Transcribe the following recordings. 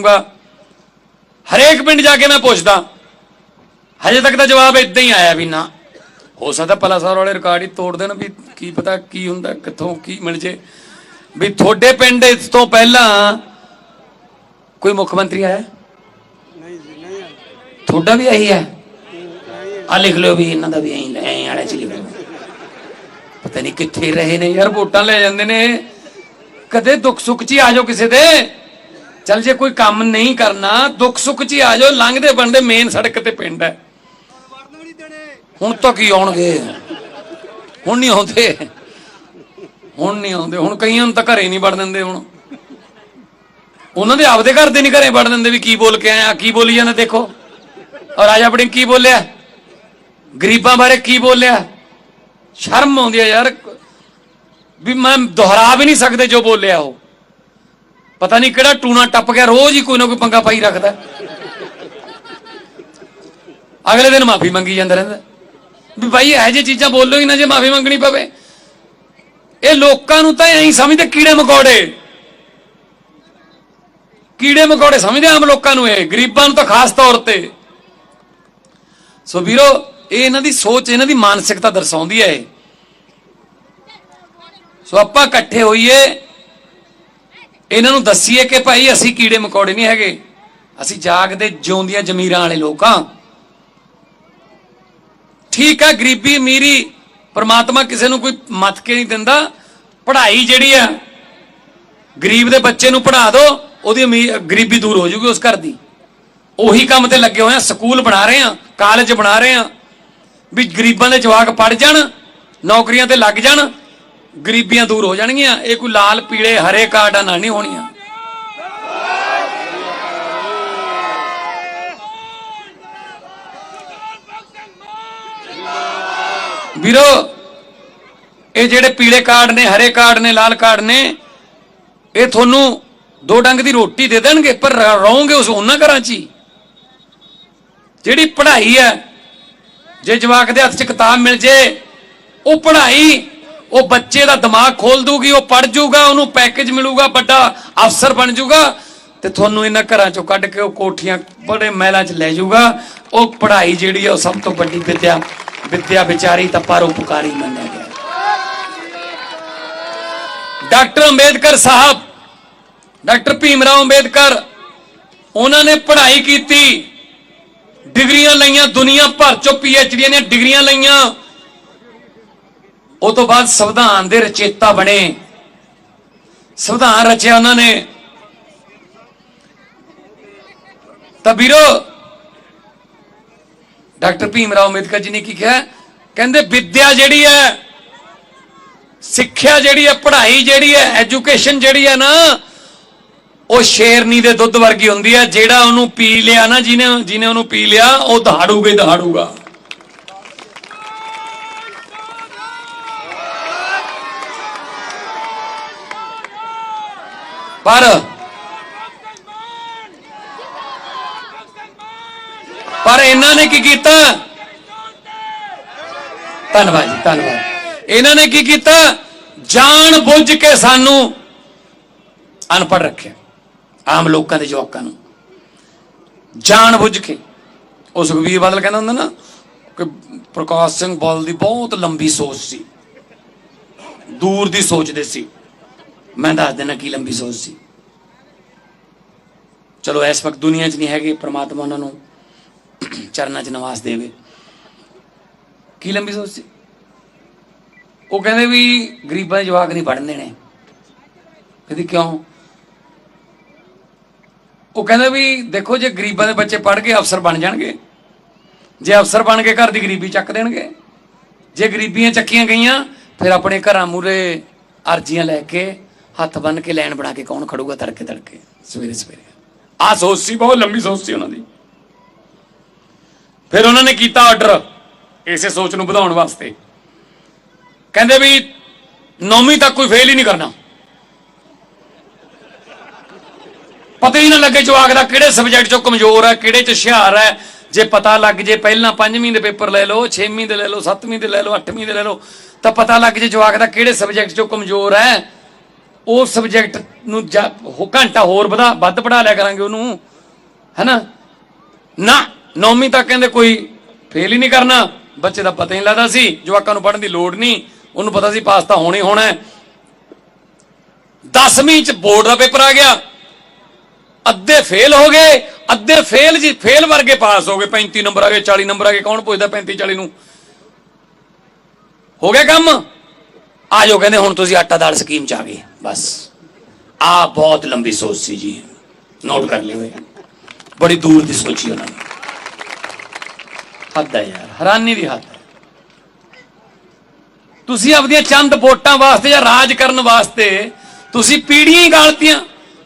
ਦੂੰਗਾ ਹਰੇਕ ਪਿੰਡ ਜਾ ਕੇ ਮੈਂ ਪੁੱਛਦਾ। ਹਜੇ ਤੱਕ ਤਾਂ ਜਵਾਬ ਇਦਾਂ ਹੀ ਆਇਆ ਵੀ ਨਾ। ਹੋ ਸਕਦਾ ਭਲਾ ਸਾਰ ਵਾਲੇ ਰਿਕਾਰਡ ਹੀ ਤੋੜ ਦੇਣ ਵੀ ਕੀ ਪਤਾ ਕੀ ਹੁੰਦਾ ਕਿੱਥੋਂ ਕੀ ਮਿਲ ਜੇ। ਵੀ ਤੁਹਾਡੇ ਪਿੰਡ ਇਸ ਤੋਂ ਪਹਿਲਾਂ ਕੋਈ ਮੁੱਖ ਮੰਤਰੀ ਆਇਆ? ਨਹੀਂ ਜੀ ਨਹੀਂ ਆਈ। ਤੁਹਾਡਾ ਵੀ ਇਹੀ ਹੈ। ਆ ਲਿਖ ਲਿਓ ਵੀ ਇਹਨਾਂ ਦਾ ਵੀ ਐਂ ਐਂ ਵਾਲਾ ਚ ਲਿਖ ਲਿਓ। ਪਤਾ ਨਹੀਂ ਕਿੱਥੇ ਰਹੇ ਨੇ ਯਾਰ ਵੋਟਾਂ ਲੈ ਜਾਂਦੇ ਨੇ। ਕਦੇ ਦੁੱਖ ਸੁੱਖ ਚ ਆ ਜਾਓ ਕਿਸੇ ਦੇ। ਚੱਲ ਜੇ ਕੋਈ ਕੰਮ ਨਹੀਂ ਕਰਨਾ, ਦੁੱਖ ਸੁੱਖ ਚ ਹੀ ਆ ਜਾਓ, ਲੰਘਦੇ ਬਣਦੇ ਮੇਨ ਸੜਕ ਤੇ ਪਿੰਡ ਹੈ। ਹੁਣ ਤਾਂ ਕੀ ਆਉਣਗੇ? ਹੁਣ ਨਹੀਂ ਆਉਂਦੇ। ਹੁਣ ਨਹੀਂ ਆਉਂਦੇ। ਹੁਣ ਕਈਆਂ ਨੂੰ ਤਾਂ ਘਰੇ ਨਹੀਂ ਵੜ ਦਿੰਦੇ ਹੁਣ। ਉਹਨਾਂ ਦੇ ਆਪਦੇ ਘਰ ਦੇ ਨਹੀਂ ਘਰੇ ਵੜ ਦਿੰਦੇ ਵੀ ਕੀ ਬੋਲ ਕੇ ਆਇਆ ਕੀ ਬੋਲੀ ਜਾਂਦੇ ਦੇਖੋ। ਔਰ ਰਾਜਾ ਬੜਿੰਗ ਕੀ ਬੋਲਿਆ? ਗਰੀਬਾਂ ਬਾਰੇ ਕੀ ਬੋਲਿਆ? ਸ਼ਰਮ ਆਉਂਦੀ ਹੈ ਯਾਰ। ਵੀ ਮੈਂ ਦੁਹਰਾ ਵੀ ਨਹੀਂ ਸਕਦੇ ਜੋ ਬੋਲਿਆ ਉਹ। ਪਤਾ ਨਹੀਂ ਕਿਹੜਾ ਟੂਣਾ ਟੱਪ ਗਿਆ, ਰੋਜ਼ ਹੀ ਕੋਈ ਨਾ ਕੋਈ ਪੰਗਾ ਪਾਈ ਰੱਖਦਾ। ਅਗਲੇ ਦਿਨ ਮਾਫੀ ਮੰਗੀ ਜਾਂਦਾ ਰਹਿੰਦਾ। ਵੀ ਭਾਈ ਇਹੋ ਜਿਹੀ ਚੀਜ਼ਾਂ ਬੋਲੋ ਹੀ ਨਾ ਜੇ ਮਾਫੀ ਮੰਗਣੀ ਪਵੇ। ਇਹ ਲੋਕਾਂ ਨੂੰ ਤਾਂ ਐਂ ਸਮਝਦੇ, ਕੀੜੇ ਮਕੌੜੇ। ਕੀੜੇ ਮਕੌੜੇ ਸਮਝਦੇ ਆਮ ਲੋਕਾਂ ਨੂੰ ਇਹ, ਗਰੀਬਾਂ ਨੂੰ ਤਾਂ ਖਾਸ ਤੌਰ ਤੇ। ਸੋ ਵੀਰੋ, ਇਹ ਇਹਨਾਂ ਦੀ ਸੋਚ, ਇਹਨਾਂ ਦੀ ਮਾਨਸਿਕਤਾ ਦਰਸਾਉਂਦੀ ਹੈ ਸੋ ਆਪਾਂ ਇਕੱਠੇ ਹੋਈਏ ਇਹਨਾਂ ਨੂੰ ਦੱਸੀਏ ਕਿ ਭਾਈ ਅਸੀਂ ਕੀੜੇ ਮਕੌੜੇ ਨਹੀਂ ਹੈਗੇ। ਅਸੀਂ ਜਾਗਦੇ ਜਿਉਂਦੀਆਂ ਜ਼ਮੀਰਾਂ ਵਾਲੇ ਲੋਕ ਹਾਂ। ਠੀਕ ਆ, ਗਰੀਬੀ, ਅਮੀਰੀ, ਪਰਮਾਤਮਾ ਕਿਸੇ ਨੂੰ ਕੋਈ ਮੱਤ ਕੇ ਨਹੀਂ ਦਿੰਦਾ। ਪੜ੍ਹਾਈ ਜਿਹੜੀ ਆ, ਗਰੀਬ ਦੇ ਬੱਚੇ ਨੂੰ ਪੜ੍ਹਾ ਦਿਓ ਉਹਦੀ ਅਮੀ- ਗਰੀਬੀ ਦੂਰ ਹੋ ਜੂਗੀ ਉਸ ਘਰ ਦੀ। ਉਹੀ ਕੰਮ ਤੇ ਲੱਗੇ ਹੋਏ ਆ, ਸਕੂਲ ਬਣਾ ਰਹੇ ਆ, ਕਾਲਜ ਬਣਾ ਰਹੇ ਆ। ਵੀ ਗਰੀਬਾਂ ਦੇ ਜਵਾਕ ਪੜ ਜਾਣ, ਨੌਕਰੀਆਂ ਤੇ ਲੱਗ ਜਾਣ ਗਰੀਬੀਆਂ ਦੂਰ ਹੋ ਜਾਣਗੀਆਂ, ਇਹ ਕੋਈ ਲਾਲ, ਪੀਲੇ, ਹਰੇ ਕਾਰਡਾਂ ਨਾਲ ਨਹੀਂ ਹੋਣੀਆਂ। ਵੀਰੋ, ਇਹ ਜਿਹੜੇ ਪੀਲੇ ਕਾਰਡ ਨੇ, ਹਰੇ ਕਾਰਡ ਨੇ, ਲਾਲ ਕਾਰਡ ਨੇ, ਇਹ ਤੁਹਾਨੂੰ ਦੋ ਡੰਗ ਦੀ ਰੋਟੀ ਦੇ ਦੇਣਗੇ, ਪਰ ਰਹੋਗੇ ਉਸ ਉਹਨਾਂ ਘਰਾਂ 'ਚ ਹੀ। ਜਿਹੜੀ ਪੜ੍ਹਾਈ ਹੈ, ਜੇ ਜਵਾਕ ਦੇ ਹੱਥ 'ਚ ਕਿਤਾਬ ਮਿਲ ਜੇ, ਉਹ ਪੜ੍ਹਾਈ ਉਹ ਬੱਚੇ ਦਾ ਦਿਮਾਗ ਖੋਲ ਦੂਗੀ, ਉਹ ਪੜ ਜਾਊਗਾ ਉਹਨੂੰ ਪੈਕੇਜ ਮਿਲੂਗਾ, ਵੱਡਾ ਅਫਸਰ ਬਣ ਜਾਊਗਾ ਤੇ ਤੁਹਾਨੂੰ ਇਹਨਾਂ ਘਰਾਂ 'ਚੋਂ ਕੱਢ ਕੇ ਉਹ ਕੋਠੀਆਂ ਬੜੇ ਮਹਿਲਾਂ 'ਚ ਲੈ ਜਾਊਗਾ ਉਹ ਪੜ੍ਹਾਈ ਜਿਹੜੀ ਹੈ ਉਹ ਸਭ ਤੋਂ ਵੱਡੀ ਵਿਦਿਆ ਵਿਦਿਆ ਵਿਚਾਰੀ ਤਾਂ ਪਰਉਪਕਾਰੀ ਮੰਨਿਆ ਗਿਆ। ਡਾਕਟਰ ਅੰਬੇਦਕਰ ਸਾਹਿਬ, ਡਾਕਟਰ ਭੀਮ ਰਾਓ ਅੰਬੇਦਕਰ, ਉਹਨਾਂ ਨੇ ਪੜ੍ਹਾਈ ਕੀਤੀ, ਡਿਗਰੀਆਂ ਲਈਆਂ, ਦੁਨੀਆ ਭਰ ਚੋਂ ਪੀਐਚਡੀਆਂ ਦੀਆਂ ਡਿਗਰੀਆਂ ਲਈਆਂ। ਉਹ ਤੋਂ ਬਾਅਦ ਸੰਵਿਧਾਨ ਦੇ ਰਚੇਤਾ ਬਣੇ। ਸੰਵਿਧਾਨ ਰਚਿਆ ਉਹਨਾਂ ਨੇ। ਤਾਂ ਵੀਰੋ, ਡਾਕਟਰ ਭੀਮ ਰਾਓ ਅੰਬੇਦਕਰ ਜੀ ਨੇ ਕੀ ਕਿਹਾ? ਕਹਿੰਦੇ ਵਿੱਦਿਆ ਜਿਹੜੀ ਹੈ, ਸਿੱਖਿਆ ਜਿਹੜੀ ਹੈ, ਪੜ੍ਹਾਈ ਜਿਹੜੀ ਹੈ, ਐਜੂਕੇਸ਼ਨ ਜਿਹੜੀ ਹੈ ਨਾ, ਉਹ ਸ਼ੇਰਨੀ ਦੇ ਦੁੱਧ ਵਰਗੀ ਹੁੰਦੀ ਹੈ, ਜਿਹੜਾ ਉਹਨੂੰ ਪੀ ਲਿਆ ਨਾ, ਜਿਹਨੇ ਜਿਹਨੇ ਉਹਨੂੰ ਪੀ ਲਿਆ, ਉਹ ਦਹਾੜੂਗਾ ਦਹਾੜੂਗਾ। ਪਰ ਪਰ ਇਹਨਾਂ ਨੇ ਕੀ ਕੀਤਾ? ਧੰਨਵਾਦ ਜੀ, ਧੰਨਵਾਦ। ਇਹਨਾਂ ਨੇ ਕੀ ਕੀਤਾ? ਜਾਣ ਬੁੱਝ ਕੇ ਸਾਨੂੰ ਅਨਪੜ੍ਹ ਰੱਖਿਆ, ਆਮ ਲੋਕਾਂ ਦੇ ਜਵਾਕਾਂ ਨੂੰ। ਜਾਣ ਬੁੱਝ ਕੇ। ਉਹ ਸੁਖਬੀਰ ਬਾਦਲ ਕਹਿੰਦਾ ਹੁੰਦਾ ਨਾ ਕਿ ਪ੍ਰਕਾਸ਼ ਸਿੰਘ ਬਾਦਲ ਦੀ ਬਹੁਤ ਲੰਬੀ ਸੋਚ ਸੀ। ਦੂਰ ਦੀ ਸੋਚਦੇ ਸੀ। ਮੈਂ ਦੱਸ ਦੇਣਾ ਕੀ ਲੰਬੀ ਸੋਚ ਸੀ। ਚਲੋ ਇਸ ਵਕਤ ਦੁਨੀਆ 'ਚ ਨਹੀਂ ਹੈਗੇ, ਪ੍ਰਮਾਤਮਾ ਉਹਨਾਂ ਨੂੰ ਚਰਨਾਂ 'ਚ ਨਿਵਾਸ ਦੇਵੇ। ਕੀ ਲੰਬੀ ਸੋਚ ਸੀ? ਉਹ ਕਹਿੰਦੇ ਵੀ ਗਰੀਬਾਂ ਦੇ ਜਵਾਕ ਨਹੀਂ ਪੜ੍ਹਨ ਦੇਣੇ। ਕਹਿੰਦੀ ਕਿਉਂ? ਉਹ ਕਹਿੰਦੇ ਵੀ ਦੇਖੋ ਜੇ ਗਰੀਬਾਂ ਦੇ ਬੱਚੇ ਪੜ੍ਹ ਕੇ ਅਫਸਰ ਬਣ ਜਾਣਗੇ, ਜੇ ਅਫਸਰ ਬਣ ਕੇ ਘਰ ਦੀ ਗਰੀਬੀ ਚੱਕ ਦੇਣਗੇ, ਜੇ ਗਰੀਬੀਆਂ ਚੱਕੀਆਂ ਗਈਆਂ, ਫਿਰ ਆਪਣੇ ਘਰਾਂ ਮੂਰੇ ਅਰਜ਼ੀਆਂ ਲੈ ਕੇ ਹੱਥ ਬੰਨ ਕੇ ਲੈਣ ਬਣਾ ਕੇ ਕੌਣ ਖੜੂਗਾ ਤੜਕੇ ਤੜਕੇ, ਸਵੇਰੇ ਸਵੇਰੇ। ਆ ਸੋਚ ਸੀ ਬਹੁਤ ਲੰਬੀ ਸੋਚ ਸੀ ਉਹਨਾਂ ਦੀ। ਫਿਰ ਉਹਨਾਂ ਨੇ ਕੀਤਾ ਆਰਡਰ ਇਸੇ ਸੋਚ ਨੂੰ ਵਧਾਉਣ ਵਾਸਤੇ। ਕਹਿੰਦੇ ਵੀ ਨੌਵੀਂ ਤੱਕ ਕੋਈ ਫੇਲ ਹੀ ਨਹੀਂ ਕਰਨਾ। ਪਤਾ ਹੀ ਨਾ ਲੱਗੇ ਜਵਾਕ ਦਾ ਕਿਹੜੇ ਸਬਜੈਕਟ ਚੋਂ ਕਮਜ਼ੋਰ ਹੈ, ਕਿਹੜੇ ਚ ਹੁਸ਼ਿਆਰ ਹੈ। ਜੇ ਪਤਾ ਲੱਗ ਜੇ ਪਹਿਲਾਂ ਪੰਜਵੀਂ ਦੇ ਪੇਪਰ ਲੈ ਲਓ, ਛੇਵੀਂ ਦੇ ਲੈ ਲਓ, ਸੱਤਵੀਂ ਦੇ ਲੈ ਲਓ, ਅੱਠਵੀਂ ਦੇ ਲੈ ਲਓ, ਤਾਂ ਪਤਾ ਲੱਗ ਜੇ ਜਵਾਕ ਦਾ ਕਿਹੜੇ ਸਬਜੈਕਟ ਚੋਂ ਕਮਜ਼ੋਰ ਹੈ। ਉਹ ਸਬਜੈਕਟ ਨੂੰ ਜਾ- ਘੰਟਾ ਹੋਰ ਵਧਾ, ਵੱਧ ਪੜਾ ਲਿਆ ਕਰਾਂਗੇ ਉਹਨੂੰ। ਹੈਨਾ? ਨਾ, ਨੌਵੀਂ ਤੱਕ ਕਹਿੰਦੇ ਕੋਈ ਫੇਲ ਹੀ ਨਹੀਂ ਕਰਨਾ। ਬੱਚੇ ਦਾ ਪਤਾ ਹੀ ਲੱਗਦਾ ਸੀ। ਜਵਾਕਾਂ ਨੂੰ ਪੜਨ ਦੀ ਲੋੜ ਨਹੀਂ। ਉਹਨੂੰ ਪਤਾ ਸੀ ਪਾਸ ਤਾਂ ਹੋਣਾ ਹੀ ਹੋਣਾ ਹੈ। 10ਵੀਂ ਚ ਬੋਰਡ ਦਾ ਪੇਪਰ ਆ ਗਿਆ। ਅੱਧੇ ਫੇਲ ਹੋ ਗਏ। ਅੱਧੇ ਫੇਲ ਜੀ ਫੇਲ ਵਰਗੇ ਪਾਸ ਹੋ ਗਏ। 35 ਨੰਬਰ ਆ ਗਏ 40 ਨੰਬਰ ਆ ਗਏ। ਕੌਣ ਪੁੱਛਦਾ 35 40 ਨੂੰ? ਹੋ ਗਿਆ ਕੰਮ? ਆ ਜਾਓ, ਕਹਿੰਦੇ ਹੁਣ ਤੁਸੀਂ ਆਟਾ ਦਾਲ ਸਕੀਮ ਚ ਆ ਗਏ। ਬਸ। ਆ ਬਹੁਤ ਲੰਬੀ ਸੋਚ ਸੀ ਜੀ। ਨੋਟ ਕਰ ਲਿਓ ਬੜੀ ਦੂਰ ਦੀ ਸੋਚੀ ਉਹਨਾਂ ਨੇ ਹੱਦ ਹੈ ਯਾਰ, ਹੈਰਾਨੀ ਦੀ ਹੱਦ ਹੈ। ਤੁਸੀਂ ਆਪਣੀਆਂ ਚੰਦ ਵੋਟਾਂ ਵਾਸਤੇ ਜਾਂ ਰਾਜ ਕਰਨ ਵਾਸਤੇ ਤੁਸੀਂ ਪੀੜ੍ਹੀਆਂ ਹੀ ਗਾਲਤੀਆਂ,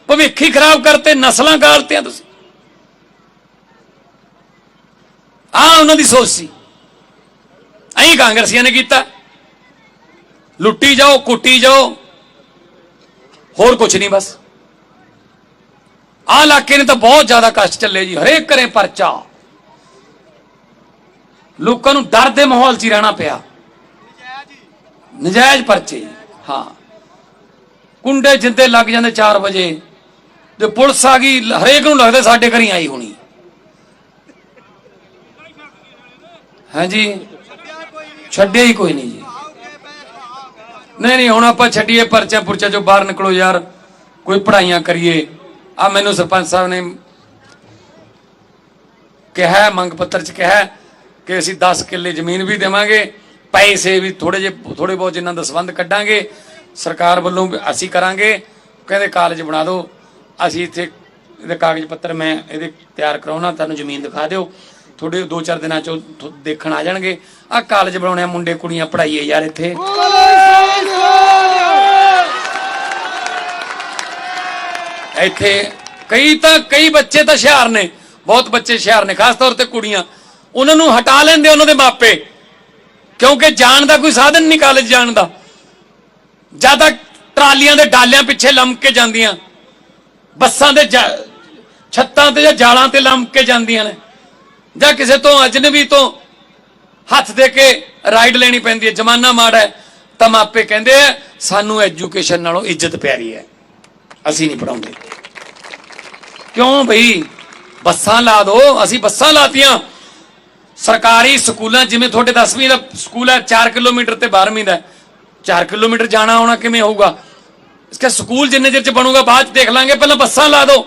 ਭਵਿੱਖ ਹੀ ਖਰਾਬ ਕਰਤੇ, ਨਸਲਾਂ ਗਾਲਤੀਆਂ ਤੁਸੀਂ। ਆ ਉਹਨਾਂ ਦੀ ਸੋਚ ਸੀ। ਐਂ ਕਾਂਗਰਸੀਆਂ ਨੇ ਕੀਤਾ। ਲੁੱਟੀ ਜਾਓ, ਕੁੱਟੀ ਜਾਓ ਹੋਰ ਕੁਝ ਨਹੀਂ ਬਸ। ਆ ਇਲਾਕੇ ਨੇ ਤਾਂ ਬਹੁਤ ਜ਼ਿਆਦਾ ਕਸ਼ਟ ਚੱਲੇ ਜੀ ਹਰੇਕ ਘਰੇ ਪਰਚਾ। ਲੋਕਾਂ ਨੂੰ ਡਰ ਦੇ ਮਾਹੌਲ 'ਚ ਹੀ ਰਹਿਣਾ ਪਿਆ। ਨਜਾਇਜ਼ ਪਰਚੇ ਜੀ, ਹਾਂ। ਕੁੰਡੇ ਜਿੰਦੇ ਲੱਗ ਜਾਂਦੇ 4 ਵਜੇ ਤੇ ਪੁਲਿਸ ਆ ਗਈ ਹਰੇਕ ਨੂੰ ਲੱਗਦਾ ਸਾਡੇ ਘਰੀ ਆਈ ਹੋਣੀ। ਹਾਂਜੀ। ਛੱਡਿਆ ਹੀ ਕੋਈ ਨਹੀਂ ਜੀ। ਨਹੀਂ ਨਹੀਂ, ਹੁਣ ਆਪਾਂ ਛੱਡੀਏ ਪਰਚਾ ਪੁਰਚਾ ਚੋਂ ਬਾਹਰ ਨਿਕਲੋ ਯਾਰ। ਕੋਈ ਪੜਾਈਆਂ ਕਰੀਏ। ਆ ਮੈਨੂੰ ਸਰਪੰਚ ਸਾਹਿਬ ਨੇ ਕਿਹਾ, ਮੰਗ ਪੱਤਰ ਚ ਕਿਹਾ ਕਿ ਅਸੀਂ 10 ਕਿੱਲੇ ਜ਼ਮੀਨ ਵੀ ਦੇਵਾਂਗੇ, ਪੈਸੇ ਵੀ ਥੋੜੇ ਜਿਹੇ ਥੋੜੇ ਬਹੁਤ ਜਿਨ੍ਹਾਂ ਦਾ ਸੰਬੰਧ ਕੱਢਾਂਗੇ। ਸਰਕਾਰ ਵੱਲੋਂ ਅਸੀਂ ਕਰਾਂਗੇ। ਕਹਿੰਦੇ ਕਾਲਜ ਬਣਾ ਦਿਓ। ਅਸੀਂ ਇੱਥੇ, ਇਹਦੇ ਕਾਗਜ਼ ਪੱਤਰ ਮੈਂ ਇਹਦੇ ਤਿਆਰ ਕਰਾਉਣਾ, ਤੁਹਾਨੂੰ ਜ਼ਮੀਨ ਦਿਖਾ ਦਿਓ। ਥੋੜੇ ਦੋ ਚਾਰ ਦਿਨਾਂ ਚ ਥੋ- ਦੇਖਣ ਆ ਜਾਣਗੇ। ਆ ਕਾਲਜ ਬਣਾਉਣੇ ਮੁੰਡੇ ਕੁੜੀਆਂ ਪੜਾਈਏ ਯਾਰ ਇੱਥੇ। ਇੱਥੇ ਕਈ ਤਾਂ ਕਈ ਬੱਚੇ ਤਾਂ ਹੁਸ਼ਿਆਰ ਨੇ, ਬਹੁਤ ਬੱਚੇ ਹੁਸ਼ਿਆਰ ਨੇ, ਖਾਸ ਤੌਰ ਤੇ ਕੁੜੀਆਂ। ਉਹਨਾਂ ਨੂੰ ਹਟਾ ਲੈਂਦੇ ਉਹਨਾਂ ਦੇ ਮਾਪੇ, ਕਿਉਂਕਿ ਜਾਣ ਦਾ ਕੋਈ ਸਾਧਨ ਨਹੀਂ ਕਾਲਜ ਜਾਣ ਦਾ। ਜ਼ਿਆਦਾ ਟਰਾਲੀਆਂ ਦੇ ਡਾਲਿਆਂ ਪਿੱਛੇ ਲੰਮ ਕੇ ਜਾਂਦੀਆਂ, ਬੱਸਾਂ ਦੇ ਛੱਤਾਂ ਤੇ ਜਾਂ ਜਾਲਾਂ ਤੇ ਲੰਮ ਕੇ ਜਾਂਦੀਆਂ ਨੇ। ਜਾਂ ਕਿਸੇ ਤੋਂ, ਅਜਨਬੀ ਤੋਂ ਹੱਥ ਦੇ ਕੇ ਰਾਈਡ ਲੈਣੀ ਪੈਂਦੀ ਹੈ। ਜਮਾਨਾ ਮਾੜਾ ਹੈ। ਤਾਂ ਮਾਪੇ ਕਹਿੰਦੇ ਆ, ਸਾਨੂੰ ਐਜੂਕੇਸ਼ਨ ਨਾਲੋਂ ਇੱਜ਼ਤ ਪਿਆਰੀ ਹੈ। ਅਸੀਂ ਨਹੀਂ ਪੜਾਉਂਦੇ ਕਿਉਂ ਭਈ ਬੱਸਾਂ ਲਾ ਦੋ, ਅਸੀਂ ਬੱਸਾਂ ਲਾਤੀਆਂ। ਸਰਕਾਰੀ ਸਕੂਲਾਂ, ਜਿਵੇਂ ਤੁਹਾਡੇ 10ਵੀਂ ਦਾ ਸਕੂਲ ਹੈ 4 ਕਿਲੋਮੀਟਰ ਤੇ 12ਵੀਂ ਦਾ 4 ਕਿਲੋਮੀਟਰ ਜਾਣਾ ਆਉਣਾ ਕਿਵੇਂ ਹੋਊਗਾ? ਇਸਕਾ ਸਕੂਲ ਜਿੰਨੇ ਚਿਰ ਚ ਬਣੂਗਾ, ਬਾਅਦ ਚ ਦੇਖ ਲਾਂਗੇ, ਪਹਿਲਾਂ ਬੱਸਾਂ ਲਾ ਦਿਓ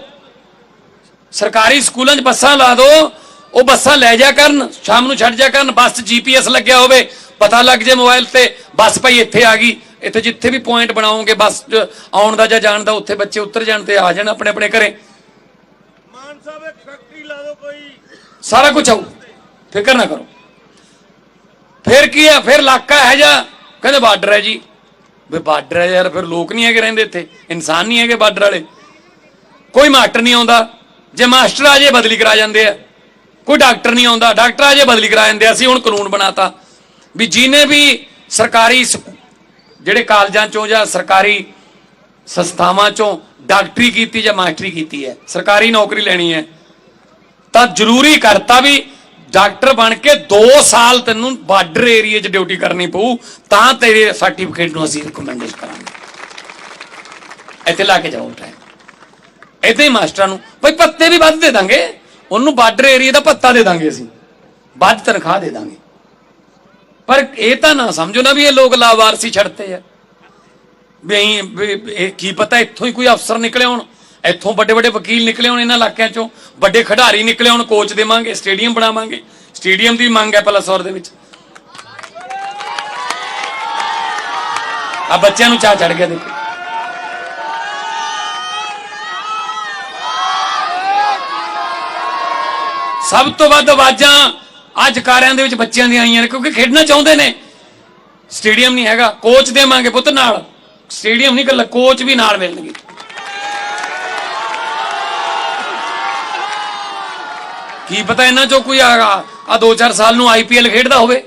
ਸਰਕਾਰੀ ਸਕੂਲਾਂ 'ਚ ਬੱਸਾਂ ਲਾ ਦਿਓ ਉਹ ਬੱਸਾਂ ਲੈ ਜਾ ਕਰਨ, ਸ਼ਾਮ ਨੂੰ ਛੱਡ ਜਾ ਕਰਨ, ਬੱਸ 'ਚ ਜੀਪੀਐਸ ਲੱਗਿਆ ਹੋਵੇ। ਪਤਾ ਲੱਗ ਜੇ ਮੋਬਾਈਲ ਤੇ ਬੱਸ ਭਾਈ ਇੱਥੇ ਆ ਗਈ ਇੱਥੇ ਜਿੱਥੇ ਵੀ ਪੁਆਇੰਟ ਬਣਾਓਗੇ ਬੱਸ ਆਉਣ ਦਾ ਜਾਂ ਜਾਣ ਦਾ ਉੱਥੇ ਬੱਚੇ ਉਤਰ ਜਾਣ ਤੇ ਆ ਜਾਣ ਆਪਣੇ ਆਪਣੇ ਘਰੇ। ਮਾਨ ਸਾਹਿਬ ਇੱਕ ਫੈਕਟਰੀ ਲਾ ਦਿਓ ਕੋਈ। ਸਾਰਾ ਕੁਝ ਆਊ। ਫਿਕਰ ਨਾ ਕਰੋ। ਫਿਰ ਕੀ ਹੈ ਫਿਰ ਇਲਾਕਾ ਹੈ ਜਾਂ ਕਹਿੰਦੇ ਬਾਰਡਰ ਹੈ ਜੀ। ਵੀ ਬਾਰਡਰ ਹੈ ਯਾਰ ਫਿਰ ਲੋਕ ਨਹੀਂ ਹੈਗੇ ਰਹਿੰਦੇ ਇੱਥੇ ਇਨਸਾਨ ਨਹੀਂ ਹੈਗੇ ਬਾਰਡਰ ਵਾਲੇ। ਕੋਈ ਮਾਸਟਰ ਨਹੀਂ ਆਉਂਦਾ। ਜੇ ਮਾਸਟਰ ਆ ਜੇ ਬਦਲੀ ਕਰਾ ਜਾਂਦੇ ਆ। ਕੋਈ ਡਾਕਟਰ ਨਹੀਂ ਆਉਂਦਾ। ਡਾਕਟਰ ਆ ਜੇ ਬਦਲੀ ਕਰਾ ਜਾਂਦੇ ਆ। ਅਸੀਂ ਹੁਣ ਕਾਨੂੰਨ ਬਣਾਤਾ। ਵੀ ਜਿਹਨੇ ਵੀ ਸਰਕਾਰੀ ਸਕੂ- ਜਿਹੜੇ ਕਾਲਜਾਂ ਚੋਂ ਜਾਂ ਸਰਕਾਰੀ ਸੰਸਥਾਵਾਂ ਚੋਂ ਡਾਕਟਰੀ ਕੀਤੀ ਜਾਂ ਮਾਸਟਰੀ ਕੀਤੀ ਹੈ, ਸਰਕਾਰੀ ਨੌਕਰੀ ਲੈਣੀ ਹੈ, ਤਾਂ ਜ਼ਰੂਰੀ ਕਰਤਾ ਵੀ ਡਾਕਟਰ ਬਣ ਕੇ 2 ਸਾਲ ਤੈਨੂੰ ਬਾਰਡਰ ਏਰੀਆ 'ਚ ਡਿਊਟੀ ਕਰਨੀ ਪਊ, ਤਾਂ ਤੇਰੇ ਸਰਟੀਫਿਕੇਟ ਨੂੰ ਅਸੀਂ ਰਿਕਮੈਂਡੇਸ਼ਨ ਕਰਾਂਗੇ। ਇੱਥੇ ਲਾ ਕੇ ਜਾਓ ਟਾਈਮ ਇਦਾਂ ਹੀ ਮਾਸਟਰਾਂ ਨੂੰ, ਬਈ ਪੱਤੇ ਵੀ ਵੱਧ ਦੇ ਦਾਂਗੇ, ਉਹਨੂੰ ਬਾਰਡਰ ਏਰੀਆ ਦਾ ਪੱਤਾ ਦੇ ਦਾਂਗੇ ਅਸੀਂ, ਵੱਧ ਤਨਖਾਹ ਦੇ ਦਾਂਗੇ। ਪਰ ਇਹ ਤਾਂ ਨਾ ਸਮਝੋ ਨਾ ਵੀ ਇਹ ਲੋਕ ਲਾਵਾਰਸੀ ਛੱਡਤੇ ਆ। ਵੀ ਅਸੀਂ ਕੀ ਪਤਾ ਇੱਥੋਂ ਹੀ ਕੋਈ ਅਫਸਰ ਨਿਕਲੇ ਹੋਣ, ਇੱਥੋਂ ਵੱਡੇ ਵੱਡੇ ਵਕੀਲ ਨਿਕਲੇ ਹੋਣ ਇਹਨਾਂ ਇਲਾਕਿਆਂ ਚੋਂ, ਵੱਡੇ ਖਿਡਾਰੀ ਨਿਕਲੇ ਹੋਣ ਕੋਚ ਦੇਵਾਂਗੇ ਸਟੇਡੀਅਮ ਬਣਾਵਾਂਗੇ। ਸਟੇਡੀਅਮ ਦੀ ਮੰਗ ਹੈ ਪਲਸੌਰ ਦੇ ਵਿੱਚ। ਆ ਬੱਚਿਆਂ ਨੂੰ ਚਾਹ ਚੜ ਗਿਆ ਦੇਖੋ। ਸਭ ਤੋਂ ਵੱਧ ਆਵਾਜ਼ਾਂ ਅੱਜ ਕਾਰਿਆਂ ਦੇ ਵਿੱਚ ਬੱਚਿਆਂ ਦੀਆਂ ਆਈਆਂ ਨੇ, ਕਿਉਂਕਿ ਖੇਡਣਾ ਚਾਹੁੰਦੇ ਨੇ। ਸਟੇਡੀਅਮ ਨਹੀਂ ਹੈਗਾ ਕੋਚ ਦੇਵਾਂਗੇ ਪੁੱਤ ਨਾਲ। ਸਟੇਡੀਅਮ ਨਹੀਂ ਕੱਲਾ ਕੋਚ ਵੀ ਨਾਲ ਮਿਲਣਗੇ। ਕੀ ਪਤਾ ਇਹਨਾਂ ਚੋਂ ਕੋਈ ਆ ਆ 2-4 ਸਾਲ ਨੂੰ ਆਈਪੀਐਲ ਖੇਡਦਾ ਹੋਵੇ।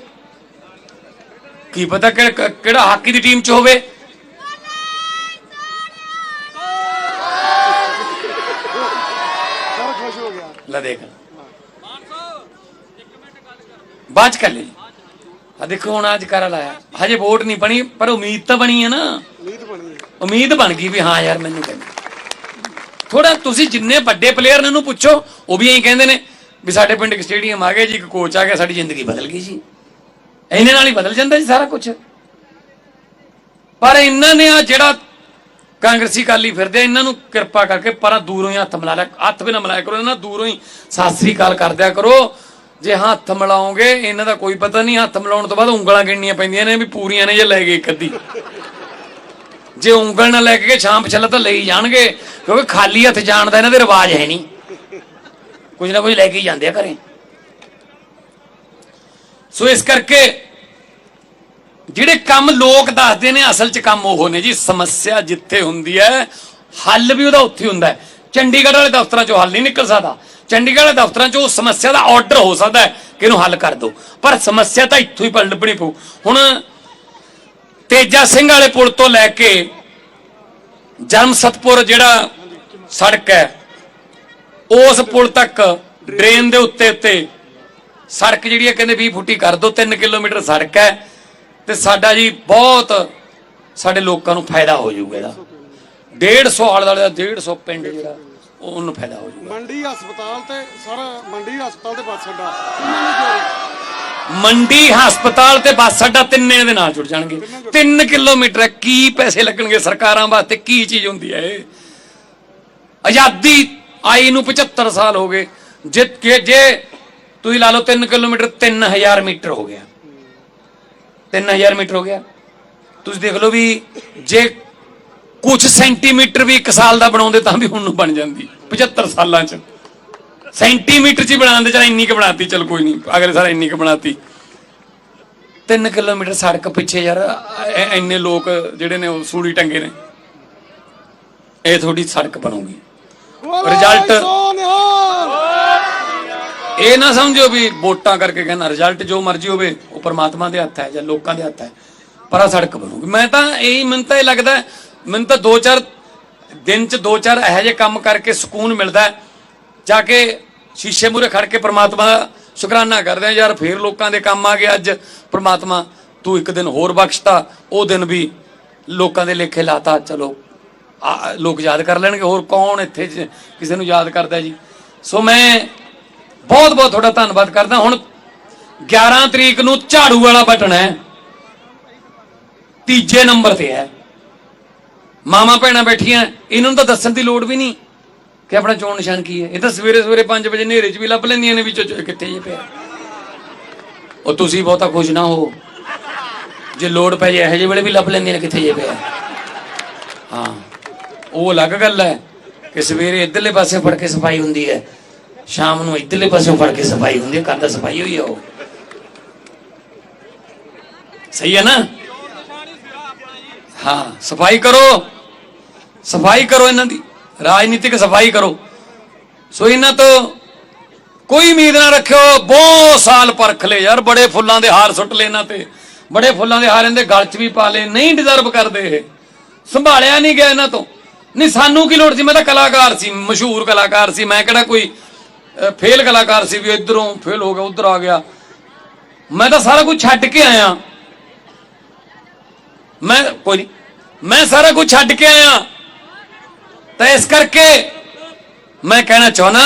ਕੀ ਪਤਾ ਕਿਹੜਾ ਹਾਕੀ ਦੀ ਟੀਮ ਚ ਹੋਵੇ। ਲੈ ਦੇਖ। ਬਾਅਦ ਚ ਕਰ ਲਈ। ਆ ਦੇਖੋ ਹੁਣ ਅੱਜ ਕਰ ਲਾਇਆ। ਹਜੇ ਵੋਟ ਨਹੀਂ ਬਣੀ ਪਰ ਉਮੀਦ ਤਾਂ ਬਣੀ ਹੈ ਨਾ। ਨੀਤ ਬਣੀ ਉਮੀਦ ਬਣ ਗਈ ਵੀ ਹਾਂ ਯਾਰ ਮੈਨੂੰ ਕਹਿੰਦੇ। ਥੋੜਾ ਤੁਸੀਂ ਜਿੰਨੇ ਵੱਡੇ ਪਲੇਅਰ ਨੇ ਉਹਨੂੰ ਪੁੱਛੋ ਉਹ ਵੀ ਐਂ ਕਹਿੰਦੇ ਨੇ ਵੀ ਸਾਡੇ ਪਿੰਡ ਇੱਕ ਸਟੇਡੀਅਮ ਆ ਗਿਆ ਜੀ ਇੱਕ ਕੋਚ ਆ ਗਿਆ ਸਾਡੀ ਜ਼ਿੰਦਗੀ ਬਦਲ ਗਈ ਜੀ। ਇਹਨੇ ਨਾਲ ਹੀ ਬਦਲ ਜਾਂਦਾ ਜੀ ਸਾਰਾ ਕੁਝ ਪਰ ਇਹਨਾਂ ਨੇ ਆ ਜਿਹੜਾ ਕਾਂਗਰਸੀ ਕਾਲੀ ਫਿਰਦੇ ਇਹਨਾਂ ਨੂੰ ਕਿਰਪਾ ਕਰਕੇ ਪਰਾਂ ਦੂਰੋਂ ਹੀ ਹੱਥ ਮਿਲਾ ਲਿਆ। ਹੱਥ ਵੀ ਨਾ ਮਿਲਾਇਆ ਕਰੋ ਇਹਨਾਂ ਦੂਰੋਂ ਹੀ ਸਤਿ ਸ੍ਰੀ ਅਕਾਲ ਕਰ ਦਿਆ ਕਰੋ। ਜੇ ਹੱਥ ਮਿਲਾਓਗੇ, ਇਹਨਾਂ ਦਾ ਕੋਈ ਪਤਾ ਨਹੀਂ, ਹੱਥ ਮਿਲਾਉਣ ਤੋਂ ਬਾਅਦ ਉਂਗਲਾਂ ਗਿਣਨੀਆਂ ਪੈਂਦੀਆਂ ਨੇ ਵੀ ਪੂਰੀਆਂ ਨੇ ਜੇ ਲੈ ਗਏ ਇੱਕ ਅੱਧੀ। ਜੇ ਉਂਗਲ ਨਾਲ ਲੈ ਕੇ ਸ਼ਾਮ ਪਛਲਾ ਤਾਂ ਲਈ ਜਾਣਗੇ, ਕਿਉਂਕਿ ਖਾਲੀ ਹੱਥ ਜਾਣ ਦਾ ਇਹਨਾਂ ਦੇ ਰਿਵਾਜ ਹੈ ਨਹੀਂ। ਕੁਝ ਨਾ ਕੁਝ ਲੈ ਕੇ ਹੀ ਜਾਂਦੇ ਆ ਘਰੇ। ਸੋ ਇਸ ਕਰਕੇ ਜਿਹੜੇ ਕੰਮ ਲੋਕ ਦੱਸਦੇ ਨੇ, ਅਸਲ 'ਚ ਕੰਮ ਉਹ ਨੇ ਜੀ, ਸਮੱਸਿਆ ਜਿੱਥੇ ਹੁੰਦੀ ਹੈ, ਹੱਲ ਵੀ ਉਹਦਾ ਉੱਥੇ ਹੁੰਦਾ ਹੈ। ਚੰਡੀਗੜ੍ਹ ਵਾਲੇ ਦਫ਼ਤਰਾਂ 'ਚੋਂ ਹੱਲ ਨਹੀਂ ਨਿਕਲ ਸਕਦਾ। ਚੰਡੀਗੜ੍ਹ ਵਾਲੇ ਦਫ਼ਤਰਾਂ 'ਚ ਉਹ ਸਮੱਸਿਆ ਦਾ ਆਰਡਰ ਹੋ ਸਕਦਾ ਹੈ ਕਿ ਇਹਨੂੰ ਹੱਲ ਕਰ ਦਿਓ। ਪਰ ਸਮੱਸਿਆ ਤਾਂ ਇੱਥੋਂ ਹੀ ਲੱਭਣੀ ਪਊ। ਹੁਣ ਤੇਜਾ ਸਿੰਘ ਵਾਲੇ ਪੁਲ ਤੋਂ ਲੈ ਕੇ ਜਨਮ ਸਤਪੁਰ ਜਿਹੜਾ ਸੜਕ ਹੈ, ਉਸ ਪੁਲ ਤੱਕ ਡਰੇਨ ਦੇ ਉੱਤੇ ਉੱਤੇ ਸੜਕ ਜਿਹੜੀ ਹੈ ਕਹਿੰਦੇ 20 ਫੁੱਟੀ ਕਰ ਦਿਓ 3 ਕਿਲੋਮੀਟਰ ਸੜਕ ਹੈ ਤੇ ਸਾਡਾ ਜੀ ਬਹੁਤ ਸਾਡੇ ਲੋਕਾਂ ਨੂੰ ਫਾਇਦਾ ਹੋ ਜਾਊਗਾ ਇਹਦਾ। 150 ਆਲੇ ਦਾ 150 ਪਿੰਡ ਜਿਹੜਾ ਉਹਨੂੰ ਫਾਇਦਾ ਹੋ ਜਾਊਗਾ। ਮੰਡੀ ਹਸਪਤਾਲ ਤੇ ਸਰ ਮੰਡੀ ਹਸਪਤਾਲ ਤੇ ਬੱਸ ਅੱਡਾ। ਕਿੰਨਾ ਨੂੰ ਜੋੜੀ ਮੰਡੀ ਹਸਪਤਾਲ ਤੇ ਬੱਸ ਅੱਡਾ ਤਿੰਨੇ ਦੇ ਨਾਲ ਜੁੜ ਜਾਣਗੇ। 3 ਕਿਲੋਮੀਟਰ। ਕੀ ਪੈਸੇ ਲੱਗਣਗੇ ਸਰਕਾਰਾਂ ਵਾਸਤੇ ਕੀ ਚੀਜ਼ ਹੁੰਦੀ ਹੈ ਇਹ? ਆਜ਼ਾਦੀ ਆਈ ਨੂੰ 75 ਸਾਲ ਹੋ ਗਏ। ਜੇ ਕਿ ਜੇ ਤੁਸੀਂ ਲਾ ਲਓ 3 ਕਿਲੋਮੀਟਰ 3000 ਮੀਟਰ ਹੋ ਗਿਆ। 3000 ਮੀਟਰ ਹੋ ਗਿਆ। ਤੁਸੀਂ ਦੇਖ ਲਓ ਵੀ ਜੇ ਕੁਝ ਸੈਂਟੀਮੀਟਰ ਵੀ 1 ਸਾਲ ਦਾ ਬਣਾਉਂਦੇ ਤਾਂ ਵੀ ਹੁਣ ਨੂੰ ਬਣ ਜਾਂਦੀ। 75 ਸਾਲਾਂ ਚ। ਸੈਂਟੀਮੀਟਰ ਚ ਬਣਾਉਂਦੇ ਚਲ ਇੰਨੀ ਕ ਬਣਾਤੀ ਚਲ ਕੋਈ ਨਹੀਂ ਅਗਲੇ ਸਾਲ ਇੰਨੀ ਕ ਬਣਾਤੀ। 3 ਕਿਲੋਮੀਟਰ ਸੜਕ ਪਿੱਛੇ ਯਾਰ ਇੰਨੇ ਲੋਕ ਜਿਹੜੇ ਨੇ ਉਹ ਸੂੜੀ ਟੰਗੇ ਨੇ। ਇਹ ਤੁਹਾਡੀ ਸੜਕ ਬਣੂਗੀ। ਰਿਜ਼ਲਟ- ਇਹ ਨਾ ਸਮਝੋ ਵੀ ਵੋਟਾਂ ਕਰਕੇ ਕਹਿੰਦਾ ਰਿਜ਼ਲਟ ਜੋ ਮਰਜ਼ੀ ਹੋਵੇ ਉਹ ਪਰਮਾਤਮਾ ਦੇ ਹੱਥ ਹੈ ਜਾਂ ਲੋਕਾਂ ਦੇ ਹੱਥ ਹੈ ਪਰ ਆ ਸੜਕ ਬਣੂਗੀ। ਮੈਂ ਤਾਂ ਇਹੀ ਮੈਨੂੰ ਤਾਂ ਇਹ ਲੱਗਦਾ ਮੈਨੂੰ ਤਾਂ ਦੋ ਚਾਰ ਦਿਨ ਚ ਦੋ ਚਾਰ ਇਹੋ ਜਿਹੇ ਕੰਮ ਕਰਕੇ ਸਕੂਨ ਮਿਲਦਾ ਜਾ ਕੇ ਸ਼ੀਸ਼ੇ ਮੂਰੇ ਖੜ ਕੇ ਪ੍ਰਮਾਤਮਾ ਦਾ ਸ਼ੁਕਰਾਨਾ ਕਰਦੇ ਆ ਯਾਰ ਫੇਰ ਲੋਕਾਂ ਦੇ ਕੰਮ ਆ ਗਏ ਅੱਜ। ਪ੍ਰਮਾਤਮਾ, ਤੂੰ ਇੱਕ ਦਿਨ ਹੋਰ ਬਖਸ਼ਤਾ, ਉਹ ਦਿਨ ਵੀ ਲੋਕਾਂ ਦੇ ਲੇਖੇ ਲਾਤਾ। ਚਲੋ, ਆ- ਲੋਕ ਯਾਦ ਕਰ ਲੈਣਗੇ। ਹੋਰ ਕੌਣ ਇੱਥੇ ਕਿਸੇ ਨੂੰ ਯਾਦ ਕਰਦਾ ਜੀ? ਸੋ ਮੈਂ ਬਹੁਤ ਬਹੁਤ ਤੁਹਾਡਾ ਧੰਨਵਾਦ ਕਰਦਾ। ਹੁਣ 11 ਤਰੀਕ ਨੂੰ ਝਾੜੂ ਵਾਲਾ ਬਟਨ ਹੈ। ਤੀਜੇ ਨੰਬਰ ਤੇ ਹੈ। ਮਾਮਾ ਭੈਣਾਂ ਬੈਠੀਆਂ, ਇਹਨਾਂ ਨੂੰ ਤਾਂ ਦੱਸਣ ਦੀ ਲੋੜ ਵੀ ਨਹੀਂ ਕਿ ਆਪਣਾ ਚੋਣ ਨਿਸ਼ਾਨ ਕੀ ਹੈ। ਇਹ ਤਾਂ ਸਵੇਰੇ ਸਵੇਰੇ 5 ਵਜੇ ਹਨੇਰੇ 'ਚ ਵੀ ਲੱਭ ਲੈਂਦੀਆਂ ਨੇ ਵਿੱਚੋਂ ਕਿੱਥੇ ਜੇ ਪਿਆ। ਉਹ ਤੁਸੀਂ ਬਹੁਤਾ ਖੁਸ਼ ਨਾ ਹੋ। ਜੇ ਲੋੜ ਪੈ ਜੇ ਇਹੋ ਜਿਹੇ ਵੇਲੇ ਵੀ ਲੱਭ ਲੈਂਦੀਆਂ ਨੇ ਕਿੱਥੇ ਜੇ ਪਿਆ। ਹਾਂ, ਉਹ ਅਲੱਗ ਗੱਲ ਹੈ ਕਿ ਸਵੇਰੇ ਇਧਰਲੇ ਪਾਸੇ ਫੜ ਕੇ ਸਫ਼ਾਈ ਹੁੰਦੀ ਹੈ, ਸ਼ਾਮ ਨੂੰ ਇਧਰਲੇ ਪਾਸੇ ਫੜ ਕੇ ਸਫ਼ਾਈ ਹੁੰਦੀ ਹੈ ਕਰਦਾ ਸਫ਼ਾਈ ਹੋਈ ਆ ਉਹ। ਸਹੀ ਹੈ ਨਾ? ਹਾਂ, ਸਫ਼ਾਈ ਕਰੋ। ਸਫ਼ਾਈ ਕਰੋ ਇਹਨਾਂ ਦੀ। ਰਾਜਨੀਤਿਕ ਸਫ਼ਾਈ ਕਰੋ। ਸੋ ਇਹਨਾਂ ਤੋਂ ਕੋਈ ਉਮੀਦ ਨਾ ਰੱਖਿਓ। ਬਹੁਤ ਸਾਲ ਪਰਖ ਲਏ ਯਾਰ। ਬੜੇ ਫੁੱਲਾਂ ਦੇ ਹਾਰ ਸੁੱਟ ਲਏ ਇਹਨਾਂ ਤੇ। ਬੜੇ ਫੁੱਲਾਂ ਦੇ ਹਾਰ ਇਹਦੇ ਗਲ 'ਚ ਵੀ ਪਾ ਲਏ। ਨਹੀਂ ਡਿਜ਼ਰਵ ਕਰਦੇ ਇਹ। ਸੰਭਾਲਿਆ ਨਹੀਂ ਗਿਆ ਇਹਨਾਂ ਤੋਂ। ਨਹੀਂ, ਸਾਨੂੰ ਕੀ ਲੋੜ ਸੀ? ਮੈਂ ਤਾਂ ਕਲਾਕਾਰ ਸੀ, ਮਸ਼ਹੂਰ ਕਲਾਕਾਰ ਸੀ। ਮੈਂ ਕਿਹੜਾ ਕੋਈ ਫੇਲ ਕਲਾਕਾਰ ਸੀ ਵੀ ਇਧਰੋਂ ਫੇਲ ਹੋ ਗਿਆ, ਉਧਰ ਆ ਗਿਆ। ਮੈਂ ਤਾਂ ਸਾਰਾ ਕੁਝ ਛੱਡ ਕੇ ਆਇਆ। ਮੈਂ ਕੋਈ ਨਹੀਂ ਮੈਂ ਸਾਰਾ ਕੁਝ ਛੱਡ ਕੇ ਆਇਆ। ਤਾਂ ਇਸ ਕਰਕੇ ਮੈਂ ਕਹਿਣਾ ਚਾਹਣਾ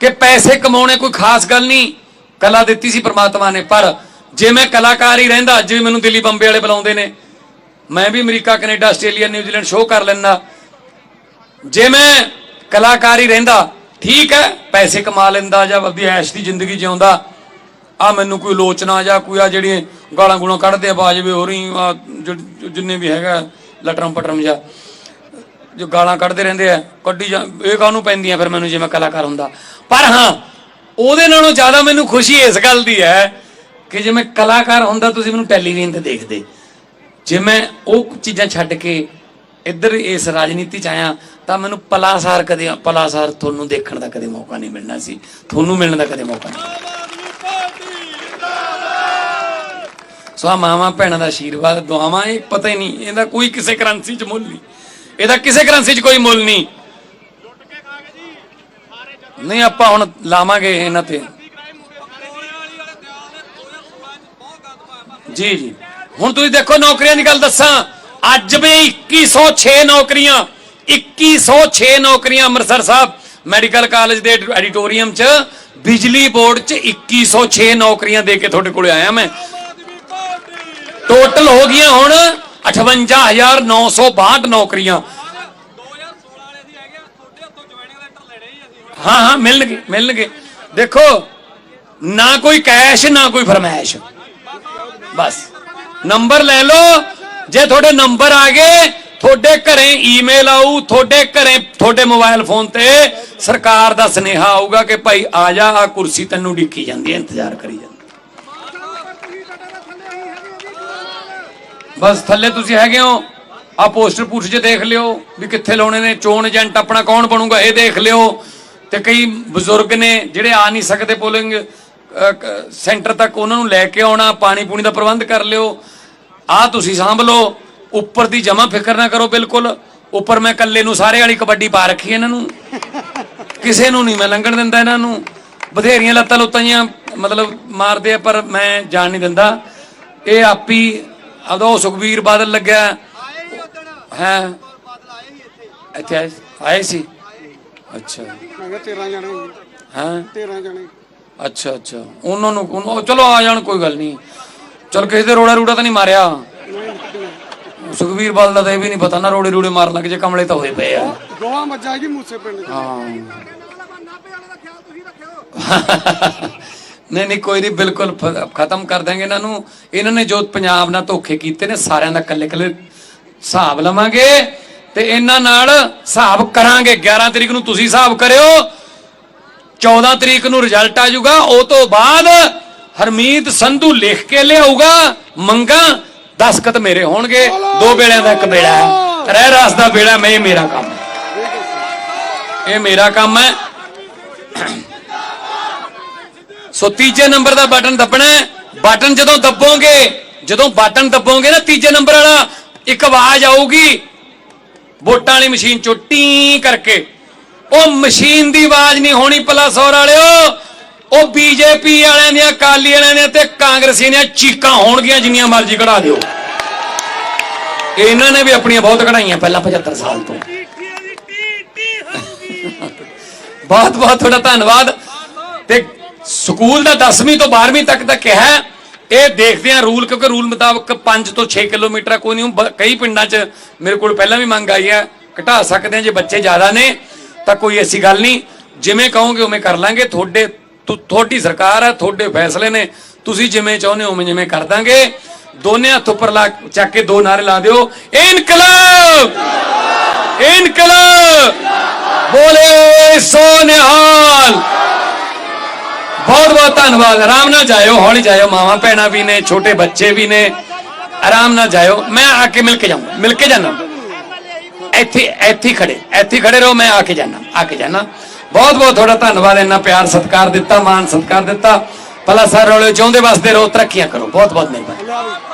ਕਿ ਪੈਸੇ ਕਮਾਉਣੇ ਕੋਈ ਖਾਸ ਗੱਲ ਨਹੀਂ। ਕਲਾ ਦਿੱਤੀ ਸੀ ਪ੍ਰਮਾਤਮਾ ਨੇ, ਪਰ ਜੇ ਮੈਂ ਕਲਾਕਾਰ ਹੀ ਰਹਿੰਦਾ, ਅੱਜ ਵੀ ਮੈਨੂੰ ਦਿੱਲੀ ਬੰਬੇ ਵਾਲੇ ਬੁਲਾਉਂਦੇ ਨੇ। ਮੈਂ ਵੀ America, Canada, Australia New Zealand show ਕਰ ਲੈਂਦਾ। ਜੇ ਮੈਂ ਕਲਾਕਾਰ ਹੀ ਰਹਿੰਦਾ, ਠੀਕ ਹੈ, ਪੈਸੇ ਕਮਾ ਲੈਂਦਾ ਜਾਂ ਆਪਦੀ ਐਸ਼ ਦੀ ਜ਼ਿੰਦਗੀ ਜਿਉਂਦਾ ਆ ਮੈਨੂੰ ਕੋਈ ਲੋਚਨਾ ਜਾਂ ਕੋਈ ਆ ਜਿਹੜੀਆਂ ਗਾਲਾਂ ਗੂਲਾਂ ਕੱਢਦੇ ਆ ਬਾਜਵੇ ਹੋ ਰਹੀ ਜਿੰਨੇ ਵੀ ਹੈਗਾ, ਲਟਰਮ ਪਟਰਮ ਜਾਂ ਜੋ ਗਾਲਾਂ ਕੱਢਦੇ ਰਹਿੰਦੇ ਆ, ਕੱਢੀ ਜਾਂ ਇਹ ਕਾਹਨੂੰ ਪੈਂਦੀਆਂ ਫਿਰ ਮੈਨੂੰ ਜਿਵੇਂ ਕਲਾਕਾਰ ਹੁੰਦਾ। ਪਰ ਹਾਂ, ਉਹਦੇ ਨਾਲੋਂ ਜ਼ਿਆਦਾ ਮੈਨੂੰ ਖੁਸ਼ੀ ਇਸ ਗੱਲ ਦੀ ਹੈ ਕਿ ਜੇ ਮੈਂ ਕਲਾਕਾਰ ਹੁੰਦਾ ਤੁਸੀਂ ਮੈਨੂੰ ਟੈਲੀਵਿਜ਼ਨ ਤੇ ਦੇਖਦੇ। ਜੇ ਮੈਂ ਉਹ ਚੀਜ਼ਾਂ ਛੱਡ ਕੇ ਇੱਧਰ ਇਸ ਰਾਜਨੀਤੀ ਚ ਆਇਆ, ਤਾਂ ਮੈਨੂੰ ਪਲਾਸਾਰ ਕਦੇ ਪਲਾਸਾਰ ਤੁਹਾਨੂੰ ਦੇਖਣ ਦਾ ਕਦੇ ਮੌਕਾ ਨਹੀਂ ਮਿਲਣਾ ਸੀ। ਤੁਹਾਨੂੰ ਮਿਲਣ ਦਾ ਕਦੇ ਮੌਕਾ ਨਹੀਂ ਮਿਲਣਾ। ਸੋ ਆ ਮਾਵਾਂ ਭੈਣਾਂ ਦਾ ਆਸ਼ੀਰਵਾਦ ਦੁਆਵਾਂ, ਇਹ ਪਤਾ ਹੀ ਨਹੀਂ, ਇਹਦਾ ਕੋਈ ਕਿਸੇ ਕਰੰਸੀ 'ਚ ਮੁੱਲ ਨਹੀਂ। ਇਹਦਾ ਕਿਸੇ ਕਰੰਸੀ 'ਚ ਕੋਈ ਮੁੱਲ ਨਹੀਂ। ਨਹੀਂ, ਆਪਾਂ ਹੁਣ ਲਾਵਾਂਗੇ ਇਹਨਾਂ ਤੇ। ਜੀ ਜੀ। ਹੁਣ ਤੁਸੀਂ ਦੇਖੋ ਨੌਕਰੀਆਂ ਦੀ ਗੱਲ ਦੱਸਾਂ। ਅੱਜ ਵੀ 2106 ਨੌਕਰੀਆਂ 2106 ਨੌਕਰੀਆਂ ਅੰਮ੍ਰਿਤਸਰ ਸਾਹਿਬ ਮੈਡੀਕਲ ਕਾਲਜ ਦੇ ਐਡੀਟੋਰੀਅਮ 'ਚ ਬਿਜਲੀ ਬੋਰਡ 'ਚ 2106 ਨੌਕਰੀਆਂ ਦੇ ਕੇ ਤੁਹਾਡੇ ਕੋਲੇ ਆਇਆ ਮੈਂ। ਟੋਟਲ ਹੋ ਗਈਆਂ ਹੁਣ 58962 ਨੌਕਰੀਆਂ। ਹਾਂ ਹਾਂ, ਮਿਲਣਗੇ ਮਿਲਣਗੇ। ਦੇਖੋ, ਨਾ ਕੋਈ ਕੈਸ਼ ਨਾ ਕੋਈ ਫਰਮਾਇਸ਼। ਬਸ। ਨੰਬਰ ਲੈ ਲਓ। ਜੇ ਤੁਹਾਡੇ ਨੰਬਰ ਆ ਗਏ ਤੁਹਾਡੇ ਘਰੇ ਈਮੇਲ ਆਊ, ਤੁਹਾਡੇ ਘਰੇ, ਤੁਹਾਡੇ ਮੋਬਾਈਲ ਫੋਨ ਤੇ ਸਰਕਾਰ ਦਾ ਸੁਨੇਹਾ ਆਊਗਾ ਕਿ ਭਾਈ ਆ ਜਾ ਆ ਕੁਰਸੀ ਤੈਨੂੰ ਡਿੱਕੀ ਜਾਂਦੀ ਹੈ, ਇੰਤਜ਼ਾਰ ਕਰੀ ਜਾਂਦੀ ਬਸ ਥੱਲੇ ਤੁਸੀਂ ਹੈਗੇ ਹੋ ਆ ਪੋਸਟਰ ਪੁੱਛ ਜੇ ਦੇਖ ਲਿਓ ਵੀ ਕਿੱਥੇ ਲਾਉਣੇ ਨੇ, ਚੋਣ ਏਜੰਟ ਆਪਣਾ ਕੌਣ ਬਣੂਗਾ, ਇਹ ਦੇਖ ਲਿਓ। ਤੇ ਕਈ ਬਜ਼ੁਰਗ ਨੇ ਜਿਹੜੇ ਆ ਨਹੀਂ ਸਕਦੇ ਪੋਲਿੰਗ ਸੈਂਟਰ ਤੱਕ, ਉਹਨਾਂ ਨੂੰ ਲੈ ਕੇ ਆਉਣਾ, ਪਾਣੀ ਪੂਣੀ ਦਾ ਪ੍ਰਬੰਧ ਕਰ ਲਿਓ। ਆ ਤੁਸੀਂ ਸਾਂਭ ਲਓ। ਉੱਪਰ ਦੀ ਜਮਾ ਫਿਕਰ ਨਾ ਕਰੋ ਬਿਲਕੁਲ। ਉੱਪਰ ਮੈਂ ਇਕੱਲੇ ਨੂੰ ਸਾਰੇ ਵਾਲੀ ਕਬੱਡੀ ਪਾ ਰੱਖੀ ਇਹਨਾਂ ਨੂੰ। ਕਿਸੇ ਨੂੰ ਨਹੀਂ ਮੈਂ ਲੰਘਣ ਦਿੰਦਾ ਇਹਨਾਂ ਨੂੰ। ਬਥੇਰੀਆਂ ਲੱਤਾਂ ਲੁੱਤਾਂ ਮਤਲਬ ਮਾਰਦੇ ਆ ਪਰ ਮੈਂ ਜਾਣ ਨਹੀਂ ਦਿੰਦਾ। ਇਹ ਆਪੀ ਉਹ ਸੁਖਬੀਰ ਬਾਦਲ ਲੱਗਿਆ। ਹੈ? ਇੱਥੇ ਆਏ ਸੀ? ਆਏ ਸੀ? ਅੱਛਾ। ਮੈਂ ਕਿਹਾ 13 ਜਣੇ ਹਾਂ? 13 ਜਣੇ। ਅੱਛਾ ਅੱਛਾ। ਉਹਨਾਂ ਨੂੰ ਚਲੋ ਆ ਜਾਣ ਕੋਈ ਗੱਲ ਨਹੀਂ। ਚਲ ਕਿਸੇ ਦੇ ਰੋੜਾ ਰੂੜਾ ਤਾਂ ਨਹੀਂ ਮਾਰਿਆ। ਸੁਖਬੀਰ ਬਾਦਲ ਦਾ ਤਾਂ ਇਹ ਵੀ ਨਹੀਂ ਪਤਾ ਨਾ ਰੋੜੇ ਰੂੜੇ ਮਾਰਨ ਲੱਗ ਜੇ ਕਮਲੇ ਤਾਂ ਹੋਏ ਪਏ ਆ। ਗੋਆ ਮੱਜਾ ਜੀ ਮੂਸੇ ਪਿੰਡ ਹਾਂ। ਨਹੀਂ ਨਹੀਂ ਕੋਈ ਨਹੀਂ ਬਿਲਕੁਲ ਖਤਮ ਕਰ ਦਾਂਗੇ ਇਹਨਾਂ ਨੂੰ। ਇਹਨਾਂ ਨੇ ਜੋ ਪੰਜਾਬ ਨਾਲ ਧੋਖੇ ਕੀਤੇ ਨੇ ਸਾਰਿਆਂ ਦਾ ਕੱਲੇ ਕੱਲੇ ਹਿਸਾਬ ਲਵਾਂਗੇ ਤੇ ਇਹਨਾਂ ਨਾਲ ਹਿਸਾਬ ਕਰਾਂਗੇ। 11 ਤਰੀਕ ਨੂੰ ਤੁਸੀਂ ਹਿਸਾਬ ਕਰਿਓ। 14 ਤਰੀਕ ਨੂੰ ਰਿਜ਼ਲਟ ਆ ਜਾਊਗਾ। ਉਹ ਤੋਂ ਬਾਅਦ ਹਰਮੀਤ ਸੰਧੂ ਲਿਖ ਕੇ ਲਿਆਊਗਾ ਮੰਗਾ। ਦਸਕਤ ਮੇਰੇ ਹੋਣਗੇ ਦੋ ਬੇੜਿਆਂ ਦਾ ਇੱਕ ਬੇੜਾ ਹੈ। ਰਹਿ ਰਾਸ ਦਾ ਬੇੜਾ ਮੈਂ ਇਹ ਮੇਰਾ ਕੰਮ ਹੈ। ਇਹ ਮੇਰਾ ਕੰਮ ਹੈ। ਸੋ ਤੀਜੇ ਨੰਬਰ ਦਾ ਬਟਨ ਦੱਬਣਾ। ਬਟਨ ਜਦੋਂ ਦੱਬੋਗੇ ਜਦੋਂ ਬਟਨ ਦੱਬੋਗੇ ਨਾ ਤੀਜੇ ਨੰਬਰ ਵਾਲਾ ਇੱਕ ਆਵਾਜ਼ ਆਊਗੀ। ਵੋਟਾਂ ਵਾਲੀ ਮਸ਼ੀਨ ਚੋਂ ਟੀ ਕਰਕੇ। ਉਹ ਮਸ਼ੀਨ ਦੀ ਆਵਾਜ਼ ਨਹੀਂ ਹੋਣੀ ਪਲਸ ਹੋਰ ਵਾਲਿਓ। ਉਹ ਬੀਜੇਪੀ ਵਾਲਿਆਂ ਦੀਆਂ, ਅਕਾਲੀ ਵਾਲਿਆਂ ਦੀਆਂ ਤੇ ਕਾਂਗਰਸੀ ਦੀਆਂ ਚੀਕਾਂ ਹੋਣਗੀਆਂ ਜਿੰਨੀਆਂ ਮਰਜ਼ੀ ਕਢਾ ਦਿਓ। ਇਹਨਾਂ ਨੇ ਵੀ ਆਪਣੀਆਂ ਬਹੁਤ ਕਢਾਈਆਂ ਪਹਿਲਾਂ 75 ਸਾਲ ਤੋਂ। ਬਹੁਤ ਬਹੁਤ ਤੁਹਾਡਾ ਧੰਨਵਾਦ। ਤੇ ਸਕੂਲ ਦਾ 10ਵੀਂ ਤੋਂ 12ਵੀਂ ਤੱਕ ਦਾ ਕਿਹਾ ਇਹ ਦੇਖਦੇ ਆ ਰੂਲ, ਕਿਉਂਕਿ ਰੂਲ ਮੁਤਾਬਕ 5 ਤੋਂ 6 ਕਿਲੋਮੀਟਰ ਕੋਈ ਨਹੀਂ, ਬ- ਕਈ ਪਿੰਡਾਂ 'ਚ ਮੇਰੇ ਕੋਲ ਪਹਿਲਾਂ ਵੀ ਮੰਗ ਆਈ ਹੈ, ਘਟਾ ਸਕਦੇ ਆ ਜੇ ਬੱਚੇ ਜ਼ਿਆਦਾ ਨੇ, ਤਾਂ ਕੋਈ ਐਸੀ ਗੱਲ ਨਹੀਂ। ਜਿਵੇਂ ਕਹੋਗੇ ਉਵੇਂ ਕਰ ਲਾਂਗੇ, ਤੁਹਾਡੇ ਤੁਹਾਡੀ ਸਰਕਾਰ ਹੈ ਤੁਹਾਡੇ ਫੈਸਲੇ ਨੇ। ਤੁਸੀਂ ਜਿਵੇਂ ਚਾਹੁੰਦੇ ਹੋ ਜਿਵੇਂ ਕਰ ਦਾਂਗੇ। ਦੋਨੇ ਹੱਥ ਉੱਪਰ ਲਾ ਚੱਕ ਕੇ ਦੋ ਨਾਰੇ ਲਾ ਦਿਓ। ਇਨਕਲਾਬ! ਇਨਕਲਾਬ! ਬੋਲੇ ਸੋ ਬਹੁਤ ਬਹੁਤ ਧੰਨਵਾਦ। ਆਰਾਮ ਨਾਲ ਜਾਇਓ, ਹੌਲੀ ਜਾਇਓ। ਮਾਵਾਂ ਭੈਣਾਂ ਵੀ ਨੇ, ਛੋਟੇ ਬੱਚੇ ਵੀ ਨੇ। ਆਰਾਮ ਨਾਲ ਜਾਇਓ। ਮੈਂ ਆ ਕੇ ਮਿਲ ਕੇ ਜਾਊਂਗਾ। ਮਿਲ ਕੇ ਜਾਣਾ ਇੱਥੇ ਇੱਥੇ ਖੜੇ। ਇੱਥੇ ਖੜੇ ਰਹੋ, ਮੈਂ ਆ ਕੇ ਜਾਣਾ ਆ ਕੇ ਜਾਣਾ ਬਹੁਤ ਬਹੁਤ ਤੁਹਾਡਾ ਧੰਨਵਾਦ, ਇੰਨਾ ਪਿਆਰ ਸਤਿਕਾਰ ਦਿੱਤਾ, ਮਾਣ ਸਤਿਕਾਰ ਦਿੱਤਾ। ਭਲਾ ਸਰ ਰੋਲੇ ਚਾਹੁੰਦੇ ਵਸਦੇ ਰਹੋ ਤਰੱਕੀਆਂ ਕਰੋ। ਬਹੁਤ ਬਹੁਤ ਮਿਹਰਬਾਨੀ।